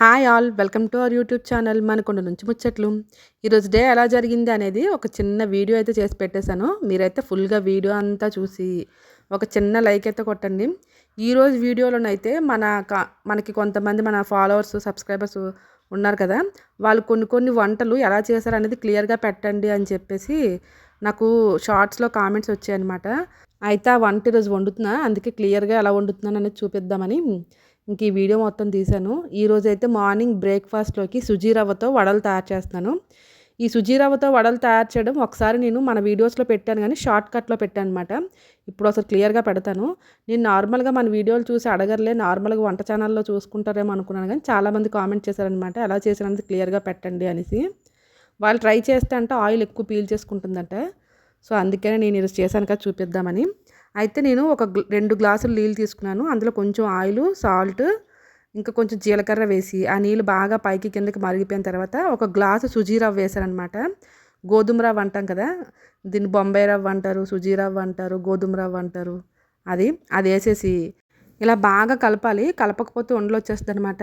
Hi all welcome to our YouTube channel మనకుండ నుంచి ముచ్చట్లు. ఈరోజు డే ఎలా జరిగింది అనేది ఒక చిన్న వీడియో అయితే చేసి పెట్టేశాను. మీరైతే ఫుల్గా వీడియో అంతా చూసి ఒక చిన్న లైక్ అయితే కొట్టండి. ఈరోజు వీడియోలోనైతే మన మనకి కొంతమంది మన ఫాలోవర్స్ సబ్స్క్రైబర్స్ ఉన్నారు కదా వాళ్ళు కొన్ని కొన్ని వంటలు ఎలా చేశారు అనేది క్లియర్గా పెట్టండి అని చెప్పేసి నాకు షార్ట్స్లో కామెంట్స్ వచ్చాయన్నమాట. అయితే ఆ వంట ఈరోజు వండుతున్నా అందుకే క్లియర్గా ఎలా వండుతున్నాను అనేది చూపిద్దామని. ఇంక ఈ వీడియో మొత్తం తీశాను. ఈరోజు అయితే మార్నింగ్ బ్రేక్ఫాస్ట్లోకి సుజీరవ్వతో వడలు తయారు చేస్తున్నాను. ఈ సుజీరవ్వతో వడలు తయారు చేయడం ఒకసారి నేను మన వీడియోస్లో పెట్టాను కానీ షార్ట్ కట్లో పెట్టాను అనమాట ఇప్పుడు అసలు క్లియర్గా పెడతాను. నేను నార్మల్గా మన వీడియోలు చూసి అడగర్లే నార్మల్గా వంట ఛానల్లో చూసుకుంటారేమో అనుకున్నాను కానీ చాలామంది కామెంట్ చేశారనమాట ఎలా చేసినందుకు క్లియర్గా పెట్టండి అనేసి. వాళ్ళు ట్రై చేస్తే అంటే ఆయిల్ ఎక్కువ పీల్ చేసుకుంటుందంట. సో అందుకనే నేను ఈరోజు చేశాను కదా చూపిద్దామని. అయితే నేను ఒక రెండు గ్లాసులు నీళ్ళు తీసుకున్నాను. అందులో కొంచెం ఆయిల్ సాల్ట్ ఇంకా కొంచెం జీలకర్ర వేసి ఆ నీళ్ళు బాగా పైకి కిందకి మరిగిపోయిన తర్వాత ఒక గ్లాసు సుజీ రవ్వ వేసానమాట గోధుమ రవ్వ అంటాం కదా దీన్ని బొంబాయి రవ్వ అంటారు సుజీ రవ్వ అంటారు గోధుమ రవ్వ అంటారు. అది అది వేసేసి ఇలా బాగా కలపాలి. కలపకపోతే ఉండలు వచ్చేస్తుంది అనమాట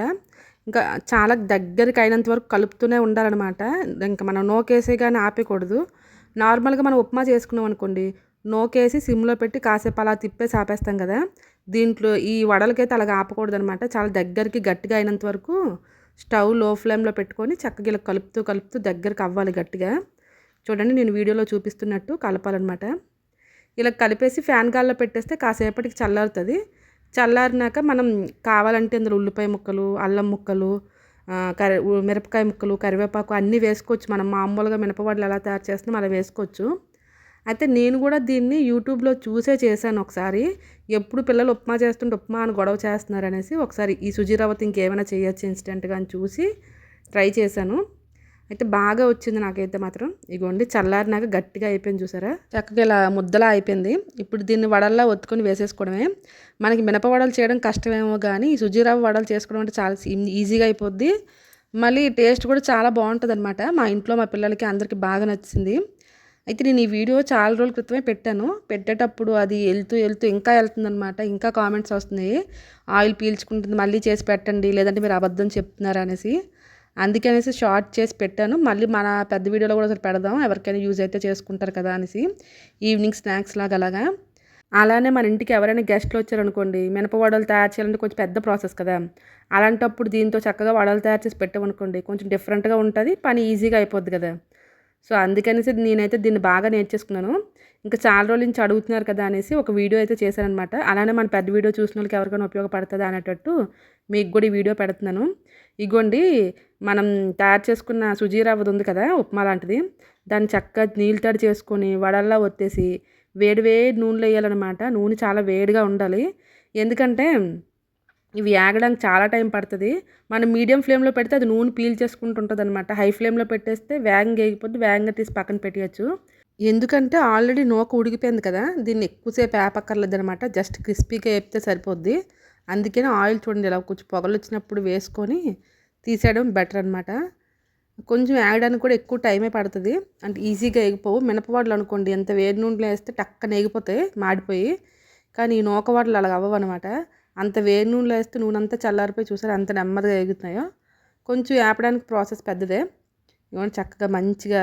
ఇంకా చాలా దగ్గరికి అయినంత వరకు కలుపుతూనే ఉండాలన్నమాట. ఇంకా మనం నోకేసే కానీ ఆపేయకూడదు నార్మల్గా మనం ఉప్మా చేసుకున్నాం అనుకోండి నోకేసి సిమ్లో పెట్టి కాసేపు అలా తిప్పేసి ఆపేస్తాం కదా. దీంట్లో ఈ వడలకైతే అలాగ ఆపకూడదు అనమాట చాలా దగ్గరికి గట్టిగా అయినంత వరకు స్టవ్లో ఫ్లేమ్లో పెట్టుకొని చక్కగా ఇలా కలుపుతూ కలుపుతూ దగ్గరికి అవ్వాలి గట్టిగా. చూడండి నేను వీడియోలో చూపిస్తున్నట్టు కలపాలన్నమాట. ఇలా కలిపేసి ఫ్యాన్ గాల్లో పెట్టేస్తే కాసేపటికి చల్లారుతుంది. చల్లారినాక మనం కావాలంటే అందులో ఉల్లిపాయ ముక్కలు అల్లం ముక్కలు కరి మిరపకాయ ముక్కలు కరివేపాకు అన్నీ వేసుకోవచ్చు. మనం మామూలుగా మినపవాడలు ఎలా తయారు చేస్తున్నాం అలా వేసుకోవచ్చు. అయితే నేను కూడా దీన్ని యూట్యూబ్లో చూసే చేశాను ఒకసారి. ఎప్పుడు పిల్లలు ఉప్మా చేస్తుంటే ఉప్మా అని గొడవ చేస్తున్నారు అనేసి ఒకసారి ఈ సుజీరావతి ఇంకేమైనా చేయొచ్చు ఇన్స్టెంట్గా అని చూసి ట్రై చేశాను. అయితే బాగా వచ్చింది నాకైతే మాత్రం. ఇగోండి చల్లారినాక గట్టిగా అయిపోయింది చూసారా? చక్కగా ఇలా ముద్దలా అయిపోయింది. ఇప్పుడు దీన్ని వడల్లా ఒత్తుకొని వేసేసుకోవడమే. మనకి మినప వడలు చేయడం కష్టమేమో కానీ ఈ సుజీరవ్వ వడలు చేసుకోవడం అంటే చాలా ఈజీగా అయిపోద్ది. మళ్ళీ టేస్ట్ కూడా చాలా బాగుంటుంది అనమాట మా ఇంట్లో మా పిల్లలకి అందరికీ బాగా నచ్చింది. అయితే నేను ఈ వీడియో చాలా రోజుల క్రితమే పెట్టాను. పెట్టేటప్పుడు అది వెళ్తూ వెళ్తూ ఇంకా వెళ్తుందనమాట ఇంకా కామెంట్స్ వస్తున్నాయి. ఆయిల్ పీల్చుకుంటుంది మళ్ళీ చేసి పెట్టండి లేదంటే మీరు అబద్ధం చెప్తున్నారు అనేసి. అందుకనేసి షార్ట్ చేసి పెట్టాను. మళ్ళీ మన పెద్ద వీడియోలో కూడా ఒకసారి పెడదాం. ఎవరికైనా యూజ్ అయితే చేసుకుంటారు కదా అనేసి. ఈవినింగ్ స్నాక్స్ లాగా అలాగా. అలానే మన ఇంటికి ఎవరైనా గెస్ట్లు వచ్చారనుకోండి మినప వడలు తయారు చేయాలంటే కొంచెం పెద్ద ప్రాసెస్ కదా. అలాంటప్పుడు దీంతో చక్కగా వడలు తయారు చేసి పెట్టామనుకోండి కొంచెం డిఫరెంట్గా ఉంటుంది పని ఈజీగా అయిపోద్ది కదా. సో అందుకనేసి నేనైతే దీన్ని బాగా నేర్చేసుకున్నాను. ఇంకా చాలా రోజుల నుంచి అడుగుతున్నారు కదా అనేసి ఒక వీడియో అయితే చేశానమాట అలానే మన పెద్ద వీడియో చూసిన వాళ్ళకి ఎవరికైనా ఉపయోగపడుతుందా అనేటట్టు మీకు కూడా ఈ వీడియో పెడుతున్నాను. ఇగోండి మనం తయారు చేసుకున్న సుజీ రవ్వది ఉంది కదా ఉప్మా లాంటిది. దాన్ని చక్కగా నీళ్ళు తడి చేసుకొని వడల్లా ఒత్తేసి వేడి వేడి నూనెలో వేయాలన్నమాట. నూనె చాలా వేడిగా ఉండాలి. ఎందుకంటే ఇవి ఆగడానికి చాలా టైం పడుతుంది. మనం మీడియం ఫ్లేమ్లో పెడితే అది నూనె పీల్ చేసుకుంటుంటుంది అనమాట హై ఫ్లేమ్లో పెట్టేస్తే వేగంగా వేగిపోద్ది వేగంగా తీసి పక్కన పెట్టేయచ్చు. ఎందుకంటే ఆల్రెడీ నూక ఉడికిపోయింది కదా దీన్ని ఎక్కువసేపు వేపక్కర్లేదు అనమాట జస్ట్ క్రిస్పీగా వేపితే సరిపోద్ది. అందుకని ఆయిల్ చూడండి ఇలా కొంచెం పొగలు వచ్చినప్పుడు వేసుకొని తీసేయడం బెటర్ అనమాట కొంచెం వేగడానికి కూడా ఎక్కువ టైమే పడుతుంది. అంటే ఈజీగా ఎగిపోవు మినపవాడలు అనుకోండి ఎంత వేడి నూనెలో వేస్తే టక్కన ఎగిపోతాయి మాడిపోయి. కానీ ఈ నూకవాడలు అలా అవ్వవు అనమాట అంత వేడి నూనెలో వేస్తే నూనె అంతా చల్లారిపోయి చూసారు అంత నెమ్మదిగా ఎగుతున్నాయో. కొంచెం ఆపడానికి ప్రాసెస్ పెద్దదే. ఇవన్నీ చక్కగా మంచిగా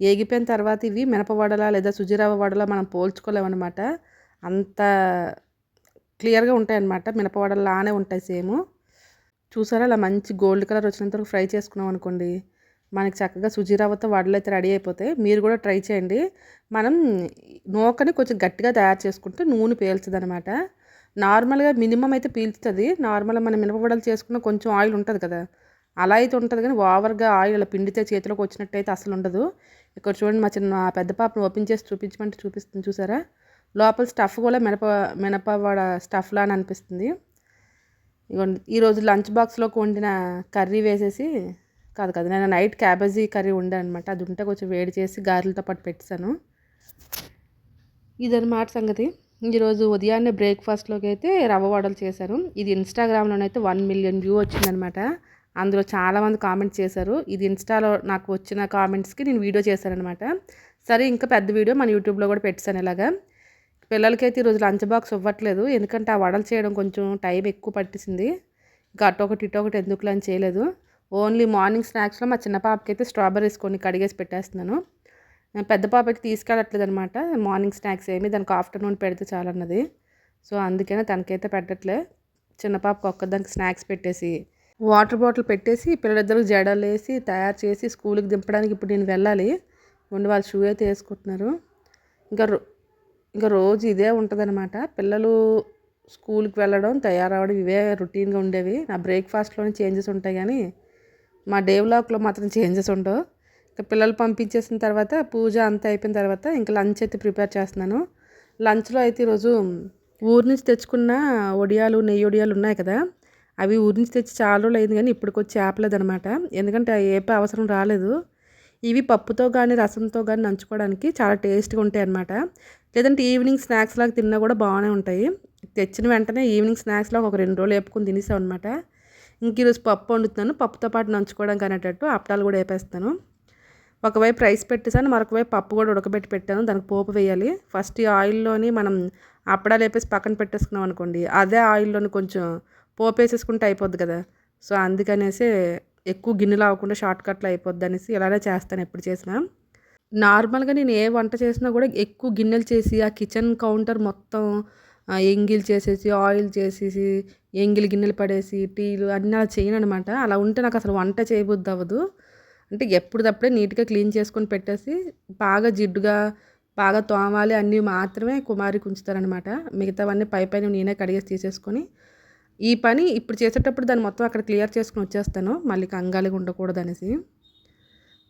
ఏగిపోయిన తర్వాత ఇవి మినపవడలా లేదా సుజీరవ్వ వడలా మనం పోల్చుకోలేమన్నమాట. అంత క్లియర్గా ఉంటాయి అన్నమాట మినపవడలానే ఉంటాయి సేమ్. చూసారా అలా మంచి గోల్డ్ కలర్ వచ్చినంత వరకు ఫ్రై చేసుకున్నాం అనుకోండి మనకి చక్కగా సుజీరావతో వడలు అయితే రెడీ అయిపోతాయి. మీరు కూడా ట్రై చేయండి. మనం నూకని కొంచెం గట్టిగా తయారు చేసుకుంటే నూనె పేల్చదనమాట నార్మల్గా మినిమం అయితే పీల్చుతుంది. నార్మల్గా మనం మినపబడలు చేసుకున్న కొంచెం ఆయిల్ ఉంటుంది కదా. అలా అయితే ఉంటుంది కానీ ఓవర్గా ఆయిల్ అలా పిండితే చేతిలోకి వచ్చినట్టు అయితే అసలు ఉండదు. ఇక్కడ చూడండి మా చిన్న పెద్ద పాపను ఓపెన్ చేసి చూపించమంటే చూపిస్తుంది చూసారా? లోపల స్టఫ్ కూడా మినప మినపవాడ స్టఫ్లా అని అనిపిస్తుంది. ఇగోండి ఈరోజు లంచ్ బాక్స్లోకి వండిన కర్రీ వేసేసి కాదు కదా నేను నైట్ క్యాబేజీ కర్రీ ఉండే అనమాట అది ఉంటే కొంచెం వేడి చేసి గారెలతో పాటు పెట్టాను ఇదన్నమాట సంగతి. ఈరోజు ఉదయాన్నే బ్రేక్ఫాస్ట్లోకి అయితే రవ్వ వడలు చేశారు. ఇది ఇన్స్టాగ్రామ్లోనైతే వన్ మిలియన్ వ్యూ వచ్చిందనమాట అందులో చాలామంది కామెంట్స్ చేశారు. ఇది ఇన్స్టాలో నాకు వచ్చిన కామెంట్స్కి నేను వీడియో చేశానమాట సరే ఇంకా పెద్ద వీడియో మన యూట్యూబ్లో కూడా పెట్టాను ఇలాగా. పిల్లలకైతే ఈరోజు లంచ్ బాక్స్ ఇవ్వట్లేదు. ఎందుకంటే ఆ వడలు చేయడం కొంచెం టైం ఎక్కువ పట్టేసింది ఇంకా అటు ఒకటి ఇటు ఒకటి అని చేయలేదు. ఓన్లీ మార్నింగ్ స్నాక్స్లో మా చిన్న పాపకి అయితే స్ట్రాబెర్రీస్ కొన్ని కడిగేసి పెట్టేస్తున్నాను. పెద్ద పాపకి తీసుకెళ్ళట్లేదు అనమాట మార్నింగ్ స్నాక్స్ ఏమి దానికి ఆఫ్టర్నూన్ పెడితే చాలన్నది. సో అందుకనే తనకైతే పెట్టట్లే. చిన్న పాపకు ఒక్కదానికి స్నాక్స్ పెట్టేసి వాటర్ బాటిల్ పెట్టేసి పిల్లలిద్దరికి జడలు వేసి తయారు చేసి స్కూల్కి దింపడానికి ఇప్పుడు నేను వెళ్ళాలి. ఉండి వాళ్ళు షూ అయితే వేసుకుంటున్నారు. ఇంకా ఇంకా రోజు ఇదే ఉంటుందన్నమాట. పిల్లలు స్కూల్కి వెళ్ళడం తయారవడం ఇవే రొటీన్గా ఉండేవి. నా బ్రేక్ఫాస్ట్లోనే చేంజెస్ ఉంటాయి కానీ మా డే వ్లాగ్లో మాత్రం చేంజెస్ ఉండవు. పిల్లలు పంపించేసిన తర్వాత పూజ అంతా అయిపోయిన తర్వాత ఇంకా లంచ్ అయితే ప్రిపేర్ చేస్తున్నాను. లంచ్లో అయితే ఈరోజు ఊరి నుంచి తెచ్చుకున్న వడియాలు నెయ్యి వడియాలు ఉన్నాయి కదా అవి ఊరి నుంచి తెచ్చి చాలా రోజులు అయింది కానీ ఇప్పటికొచ్చి ఆపలేదు అనమాట ఎందుకంటే ఏపీ అవసరం రాలేదు. ఇవి పప్పుతో కానీ రసంతో కానీ నంచుకోవడానికి చాలా టేస్ట్గా ఉంటాయి అనమాట లేదంటే ఈవినింగ్ స్నాక్స్ లాగా తిన్నా కూడా బాగానే ఉంటాయి. తెచ్చిన వెంటనే ఈవినింగ్ స్నాక్స్ లాగా ఒక రెండు రోజులు వేపుకుని తినేసాం అనమాట ఇంక ఈరోజు పప్పు వండుతున్నాను. పప్పుతో పాటు నంచుకోవడానికి అనేటట్టు అప్పటాలు కూడా వేపేస్తాను. ఒకవైపు రైస్ పెట్టేసాను మరొక వైపు పప్పు కూడా ఉడకబెట్టి పెట్టాను. దానికి పోపు వేయాలి. ఫస్ట్ ఈ ఆయిల్లోని మనం అప్పడాలు వేపేసి పక్కన పెట్టేసుకున్నాం అనుకోండి అదే ఆయిల్లోని కొంచెం పోపు వేసేసుకుంటే అయిపోద్ది కదా. సో అందుకనేసి ఎక్కువ గిన్నెలు అవ్వకుండా షార్ట్ కట్లు అయిపోద్ది అనేసి ఇలానే చేస్తాను ఎప్పుడు చేసినా. నార్మల్గా నేను ఏ వంట చేసినా కూడా ఎక్కువ గిన్నెలు చేసి ఆ కిచెన్ కౌంటర్ మొత్తం ఎంగిల్ చేసేసి ఆయిల్ చేసేసి ఎంగిల్ గిన్నెలు పడేసి టీలు అన్నీ అలా చేయను అనమాట అలా ఉంటే నాకు అసలు వంట చేయబుద్ది అవ్వదు. అంటే ఎప్పుడప్పుడే నీట్గా క్లీన్ చేసుకొని పెట్టేసి బాగా జిడ్డుగా బాగా తోమాలి అన్నీ మాత్రమే కుమారికి ఉంచుతారనమాట మిగతావన్నీ పై పైన నేనే కడిగేసి తీసేసుకొని ఈ పని ఇప్పుడు చేసేటప్పుడు దాన్ని మొత్తం అక్కడ క్లియర్ చేసుకుని వచ్చేస్తాను. మళ్ళీ కంగాలిగా ఉండకూడదు అనేసి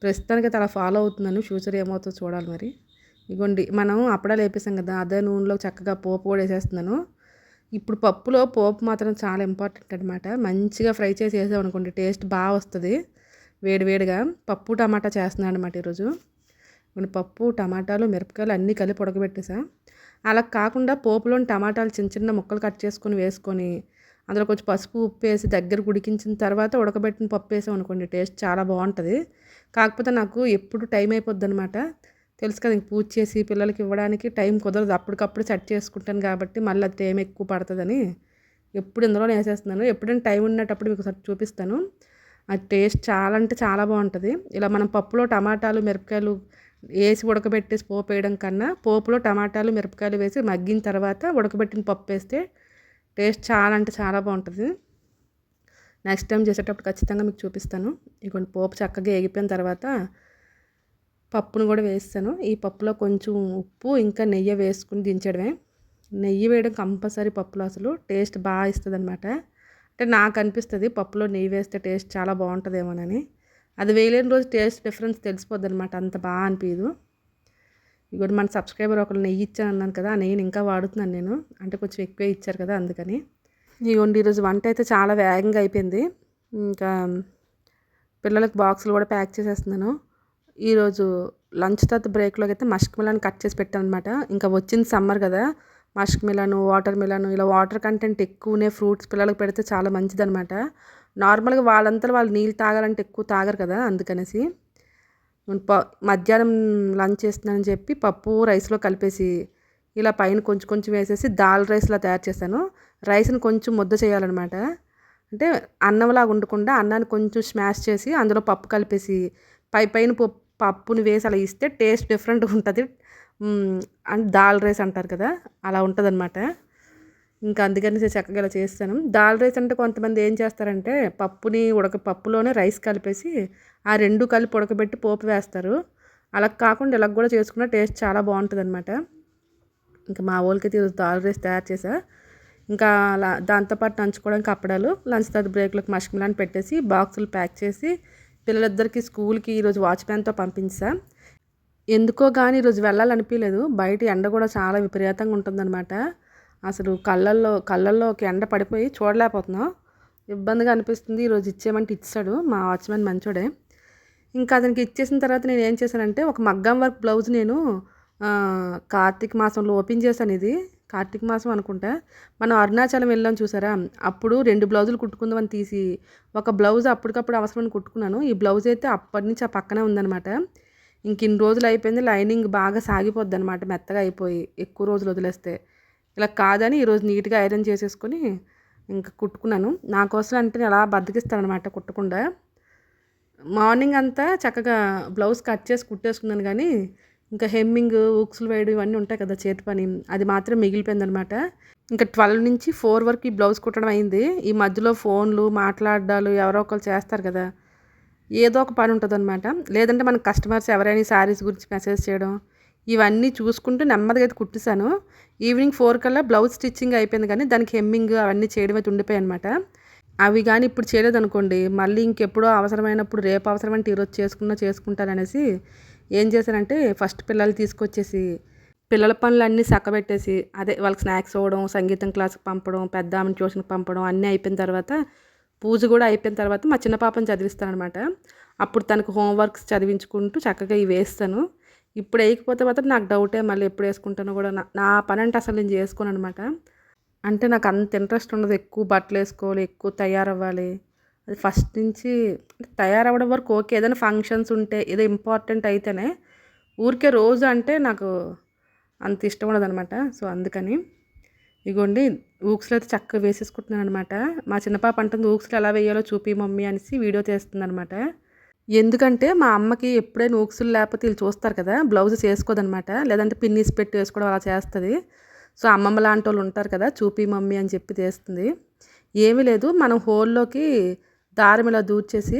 ప్రస్తుతానికి అలా ఫాలో అవుతున్నాను. ఫ్యూచర్ ఏమవుతుందో చూడాలి మరి. ఇగోండి మనం అప్పుడే లేపేసాం కదా అదే నూనెలో చక్కగా పోపు కూడా వేసేస్తున్నాను. ఇప్పుడు పప్పులో పోపు మాత్రం చాలా ఇంపార్టెంట్ అనమాట మంచిగా ఫ్రై చేసి వేసామనుకోండి టేస్ట్ బాగా వస్తుంది. వేడివేడిగా పప్పు టమాటా చేస్తున్నాను అనమాట ఈరోజు. పప్పు టమాటాలు మిరపకాయలు అన్నీ కలిపి ఉడకబెట్టేసా. అలా కాకుండా పోపులోని టమాటాలు చిన్న చిన్న ముక్కలు కట్ చేసుకొని వేసుకొని అందులో కొంచెం పసుపు ఉప్పు వేసి దగ్గర ఉడికించిన తర్వాత ఉడకబెట్టిన పప్పు వేసాం అనుకోండి టేస్ట్ చాలా బాగుంటుంది. కాకపోతే నాకు ఎప్పుడు టైం అయిపోద్ది అనమాట తెలుసు కదా ఇంక పూజ చేసి పిల్లలకి ఇవ్వడానికి టైం కుదరదు. అప్పటికప్పుడు సెట్ చేసుకుంటాను కాబట్టి మళ్ళీ అది టైం ఎక్కువ పడుతుందని. ఎప్పుడు ఇందులో వేసేస్తున్నాను. ఎప్పుడైనా టైం ఉన్నప్పుడు మీకు చూపిస్తాను. ఆ టేస్ట్ చాలా అంటే చాలా బాగుంటుంది. ఇలా మనం పప్పులో టమాటాలు మిరపకాయలు వేసి ఉడకబెట్టేసి పోపు వేయడం కన్నా పోపులో టమాటాలు మిరపకాయలు వేసి మగ్గిన తర్వాత ఉడకబెట్టిన పప్పు వేస్తే టేస్ట్ చాలా అంటే చాలా బాగుంటుంది. నెక్స్ట్ టైం చేసేటప్పుడు ఖచ్చితంగా మీకు చూపిస్తాను. ఇటువంటి పోపు చక్కగా ఎగిపోయిన తర్వాత పప్పును కూడా వేస్తాను. ఈ పప్పులో కొంచెం ఉప్పు ఇంకా నెయ్యి వేసుకుని దించడమే. నెయ్యి వేయడం కంపల్సరీ పప్పులో అసలు. టేస్ట్ బాగా ఇస్తుంది అనమాట అంటే నాకు అనిపిస్తుంది పప్పులో నెయ్యి వేస్తే టేస్ట్ చాలా బాగుంటుందేమోనని. అది వేయలేని రోజు టేస్ట్ డిఫరెన్స్ తెలిసిపోద్ది అనమాట అంత బాగా అనిపించదు ఇప్పుడు మన సబ్స్క్రైబర్ ఒకరు నెయ్యి ఇచ్చాను అన్నాను కదా ఆ నెయ్యిని ఇంకా వాడుతున్నాను నేను. అంటే కొంచెం ఎక్కువే ఇచ్చారు కదా అందుకని. ఇగోండి ఈరోజు వంట అయితే చాలా వేగంగా అయిపోయింది. ఇంకా పిల్లలకు బాక్సులు కూడా ప్యాక్ చేసేస్తున్నాను. ఈరోజు లంచ్ తర్వాత బ్రేక్లోకి అయితే మష్క్ మిలాన్ కట్ చేసి పెట్టాను అనమాట ఇంకా వచ్చింది సమ్మర్ కదా మస్క్ మిలను వాటర్ మిలను ఇలా వాటర్ కంటెంట్ ఎక్కువనే ఫ్రూట్స్ పిల్లలకు పెడితే చాలా మంచిదనమాట నార్మల్గా వాళ్ళంతా వాళ్ళు నీళ్ళు తాగాలంటే ఎక్కువ తాగరు కదా అందుకనేసి. ప మధ్యాహ్నం లంచ్ చేస్తున్నానని చెప్పి పప్పు రైస్లో కలిపేసి ఇలా పైన కొంచెం కొంచెం వేసేసి దాల్ రైస్లా తయారు చేశాను రైస్ని కొంచెం ముద్ద చేయాలన్నమాట. అంటే అన్నంలాగా ఉండకుండా అన్నాన్ని కొంచెం స్మాష్ చేసి అందులో పప్పు కలిపేసి పై పైన పప్పుని వేసి అలా ఇస్తే టేస్ట్ డిఫరెంట్గా ఉంటుంది. దాల్ రైస్ అంటారు కదా అలా ఉంటుంది అనమాట ఇంకా అందుకని చక్కగా ఇలా చేస్తాను. దాల్ రైస్ అంటే కొంతమంది ఏం చేస్తారంటే పప్పుని ఉడక పప్పులోనే రైస్ కలిపేసి ఆ రెండు కలిపి ఉడకబెట్టి పోపు వేస్తారు. అలా కాకుండా ఇలా కూడా చేసుకున్న టేస్ట్ చాలా బాగుంటుంది అనమాట ఇంకా మా వాళ్ళకి దాల్ రైస్ తయారు చేసా ఇంకా అలా దాంతోపాటు నంచుకోవడానికి అప్పడాలు లంచ్ తర్వాత బ్రేక్లోకి మష్మిలాని పెట్టేసి బాక్సులు ప్యాక్ చేసి పిల్లలిద్దరికి స్కూల్కి ఈరోజు వాచ్మెన్తో పంపించా. ఎందుకో కానీ ఈరోజు వెళ్ళాలనిపించలేదు బయట ఎండ కూడా చాలా విపరీతంగా ఉంటుందన్నమాట. అసలు కళ్ళల్లో కళ్ళల్లోకి ఎండ పడిపోయి చూడలేకపోతున్నాం. ఇబ్బందిగా అనిపిస్తుంది. ఈరోజు ఇచ్చేయమంటే ఇచ్చాడు మా వాచ్మెన్ మంచోడే. ఇంకా అతనికి ఇచ్చేసిన తర్వాత నేను ఏం చేశానంటే ఒక మగ్గం వర్క్ బ్లౌజ్ నేను కార్తీక మాసంలో ఓపెన్ చేశాను ఇది. కార్తీక మాసం అనుకుంటా. మనం అరుణాచలం వెళ్ళాం చూసారా? అప్పుడు రెండు బ్లౌజులు కుట్టుకుందామని తీసి ఒక బ్లౌజ్ అప్పటికప్పుడు అవసరమని కుట్టుకున్నాను. ఈ బ్లౌజ్ అయితే అప్పటి నుంచి ఆ పక్కనే ఉందనమాట ఇంక ఇన్ని రోజులు అయిపోయింది లైనింగ్ బాగా సాగిపోద్ది అనమాట మెత్తగా అయిపోయి ఎక్కువ రోజులు వదిలేస్తే. ఇలా కాదని ఈరోజు నీట్గా ఐరన్ చేసేసుకొని ఇంకా కుట్టుకున్నాను. నా కోసం అంటే అలా బద్దకిస్తానమాట కుట్టకుండా. మార్నింగ్ అంతా చక్కగా బ్లౌజ్ కట్ చేసి కుట్టేసుకున్నాను కానీ ఇంకా హెమ్మింగ్ ఉక్సులు వేయడం ఇవన్నీ ఉంటాయి కదా చేతి పని అది మాత్రం మిగిలిపోయిందనమాట ఇంకా ట్వెల్వ్ నుంచి ఫోర్ వరకు ఈ బ్లౌజ్ కుట్టడం అయింది. ఈ మధ్యలో ఫోన్లు మాట్లాడాలు ఎవరో ఒకరు చేస్తారు కదా ఏదో ఒక పని ఉంటుందన్నమాట. లేదంటే మన కస్టమర్స్ ఎవరైనా శారీస్ గురించి మెసేజ్ చేయడం ఇవన్నీ చూసుకుంటూ నెమ్మదిగా అయితే కుట్టేశాను. ఈవినింగ్ ఫోర్ కల్లా బ్లౌజ్ స్టిచ్చింగ్ అయిపోయింది కానీ దానికి హెమ్మింగ్ అవన్నీ చేయడం అయితే ఉండిపోయాయి అనమాట అవి కానీ ఇప్పుడు చేయలేదు అనుకోండి మళ్ళీ ఇంకెప్పుడో అవసరమైనప్పుడు రేపు అవసరమంటే ఈరోజు చేసుకున్నా చేసుకుంటారనేసి ఏం చేశానంటే ఫస్ట్ పిల్లలు తీసుకొచ్చేసి పిల్లల పనులు అన్నీ చక్కబెట్టేసి అదే వాళ్ళకి స్నాక్స్ ఇవ్వడం సంగీతం క్లాస్కి పంపడం పెద్ద ఆమెను ట్యూషన్కి పంపడం అన్నీ అయిపోయిన తర్వాత పూజ కూడా అయిపోయిన తర్వాత మా చిన్న పాపని చదివిస్తాను అప్పుడు తనకు హోంవర్క్స్ చదివించుకుంటూ చక్కగా ఇవి వేస్తాను. ఇప్పుడు వేయకపోతే మాత్రం నాకు డౌటే మళ్ళీ ఎప్పుడు వేసుకుంటానో కూడా నా పని అంటే అసలు నేను చేసుకోను అనమాట అంటే నాకు అంత ఇంట్రెస్ట్ ఉండదు ఎక్కువ బట్టలు వేసుకోవాలి ఎక్కువ తయారవ్వాలి. అది ఫస్ట్ నుంచి తయారవ్వడం వరకు ఓకే ఏదైనా ఫంక్షన్స్ ఉంటే ఏదో ఇంపార్టెంట్ అయితేనే ఊరికే రోజు అంటే నాకు అంత ఇష్టం ఉండదు అనమాట సో అందుకని ఇగోండి ఊక్స్లో అయితే చక్కగా వేసేసుకుంటున్నాను అనమాట మా చిన్న పాప అంటుంది ఊక్స్లో ఎలా వేయాలో చూపి మమ్మీ అనేసి వీడియో తీస్తుంది అనమాట ఎందుకంటే మా అమ్మకి ఎప్పుడైనా ఊక్సులు లేకపోతే వీళ్ళు చూస్తారు కదా బ్లౌజెస్ వేసుకోదనమాట లేదంటే పిన్నీస్ పెట్టి వేసుకోవడం అలా చేస్తుంది. సో అమ్మమ్మ లాంటి వాళ్ళు ఉంటారు కదా చూపి మమ్మీ అని చెప్పి తీస్తుంది. ఏమీ లేదు మనం హోల్లోకి దారం ఇలా దూర్చేసి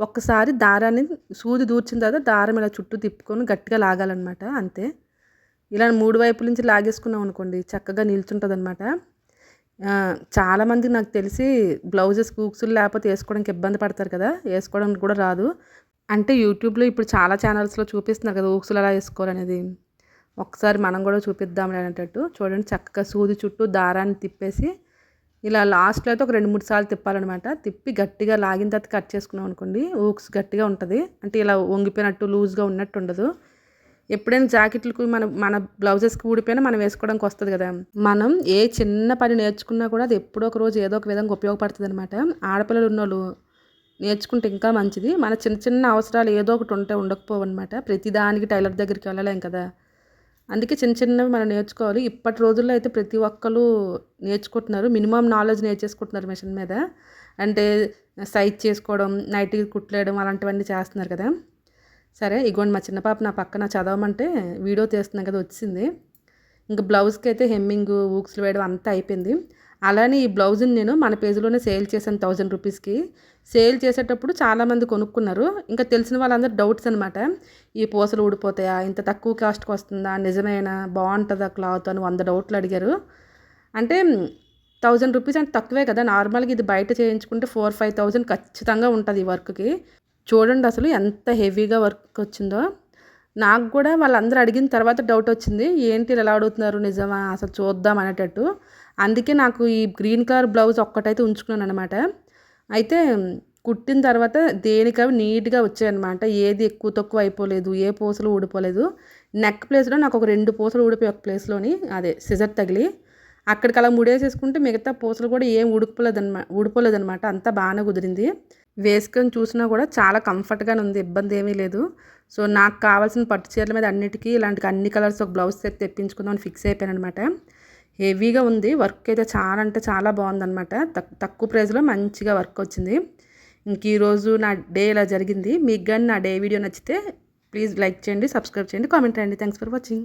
ఒక్కసారి దారాన్ని సూది దూర్చిన తర్వాత దారం ఇలా చుట్టూ తిప్పుకొని గట్టిగా లాగాలన్నమాట అంతే. ఇలా మూడు వైపుల నుంచి లాగేసుకున్నాం అనుకోండి చక్కగా నిల్చుంటుంది అనమాట చాలామంది నాకు తెలిసి బ్లౌజెస్ కూక్సులు లేకపోతే వేసుకోవడానికి ఇబ్బంది పడతారు కదా వేసుకోవడానికి కూడా రాదు. అంటే యూట్యూబ్లో ఇప్పుడు చాలా ఛానల్స్లో చూపిస్తున్నారు కదా ఊక్సులు ఎలా వేసుకోవాలనేది ఒకసారి మనం కూడా చూపిద్దాం అనేటట్టు. చూడండి చక్కగా సూది చుట్టూ దారాన్ని తిప్పేసి ఇలా లాస్ట్లో అయితే ఒక రెండు మూడు సార్లు తిప్పాలన్నమాట. తిప్పి గట్టిగా లాగిన తర్వాత కట్ చేసుకున్నాం అనుకోండి ఊక్స్ గట్టిగా ఉంటుంది. అంటే ఇలా వంగిపోయినట్టు లూజ్గా ఉన్నట్టు ఉండదు. ఎప్పుడైనా జాకెట్లకు మన మన బ్లౌజెస్కి ఊడిపోయినా మనం వేసుకోవడానికి వస్తుంది కదా. మనం ఏ చిన్న పని నేర్చుకున్నా కూడా అది ఎప్పుడో ఒక రోజు ఏదో ఒక విధంగా ఉపయోగపడుతుంది అనమాట ఆడపిల్లలు ఉన్నోళ్ళు నేర్చుకుంటే ఇంకా మంచిది. మన చిన్న చిన్న అవసరాలు ఏదో ఒకటి ఉంటే ఉండకపోవన్నమాట. ప్రతిదానికి టైలర్ దగ్గరికి వెళ్ళలేం కదా. అందుకే చిన్న చిన్నవి మనం నేర్చుకోవాలి. ఇప్పటి రోజుల్లో అయితే ప్రతి ఒక్కరు నేర్చుకుంటున్నారు. మినిమం నాలెడ్జ్ నేర్చేసుకుంటున్నారు మిషన్ మీద. అంటే సైజ్ చేసుకోవడం నైట్కి కుట్లేయడం అలాంటివన్నీ చేస్తున్నారు కదా. సరే ఇగోండి మా చిన్న పాప నా పక్కన చదవమంటే వీడియో తీస్తున్నాం కదా వచ్చింది. ఇంకా బ్లౌజ్కి అయితే హెమ్మింగ్ ఊక్స్లు వేయడం అంతా అయిపోయింది. అలానే ఈ బ్లౌజ్ని నేను మన పేజీలోనే సేల్ చేశాను థౌజండ్ రూపీస్కి. సేల్ చేసేటప్పుడు చాలామంది కొనుక్కున్నారు. ఇంకా తెలిసిన వాళ్ళందరూ డౌట్స్ అనమాట ఈ పూసలు ఊడిపోతాయా? ఇంత తక్కువ కాస్ట్కి వస్తుందా? నిజమేనా? బాగుంటుందా క్లాత్ అని వంద డౌట్లు అడిగారు. అంటే థౌజండ్ రూపీస్ అంటే తక్కువే కదా. నార్మల్గా ఇది బయట చేయించుకుంటే ఫోర్ ఫైవ్ థౌజండ్ ఖచ్చితంగా ఉంటుంది ఈ వర్క్కి. చూడండి అసలు ఎంత హెవీగా వర్క్ వచ్చిందో. నాకు కూడా వాళ్ళందరూ అడిగిన తర్వాత డౌట్ వచ్చింది. ఏంటి ఇలా అడుగుతున్నారు నిజమా? అసలు చూద్దాం అనేటట్టు. అందుకే నాకు ఈ గ్రీన్ కలర్ బ్లౌజ్ ఒక్కటైతే ఉంచుకున్నాను అనమాట అయితే కుట్టిన తర్వాత దేనికవి నీట్గా వచ్చాయన్నమాట ఏది ఎక్కువ తక్కువ అయిపోలేదు ఏ పూసలు ఊడిపోలేదు. నెక్ ప్లేస్లో నాకు ఒక రెండు పూసలు ఊడిపోయి ఒక ప్లేస్లోని అదే సిజర్ తగిలి అక్కడికి అలా ముడేసేసుకుంటే మిగతా పూసలు కూడా ఏం ఊడిపోలేదన్నమాట ఊడిపోలేదన్నమాట. అంతా బాగానే కుదిరింది. వేసుకొని చూసినా కూడా చాలా కంఫర్ట్గానే ఉంది ఇబ్బంది ఏమీ లేదు. సో నాకు కావాల్సిన పట్టు చీరల మీద అన్నిటికీ ఇలాంటి అన్ని కలర్స్ ఒక బ్లౌజ్ సెట్ తెప్పించుకుందామని ఫిక్స్ అయిపోయాను అనమాట హెవీగా ఉంది వర్క్ అయితే చాలా అంటే చాలా బాగుందనమాట తక్ తక్కువ ప్రైస్లో మంచిగా వర్క్ వచ్చింది. ఇంక ఈరోజు నా డే ఇలా జరిగింది. మీకు కానీ నా డే వీడియో నచ్చితే ప్లీజ్ లైక్ చేయండి సబ్స్క్రైబ్ చేయండి కామెంట్ చేయండి. Thanks for watching.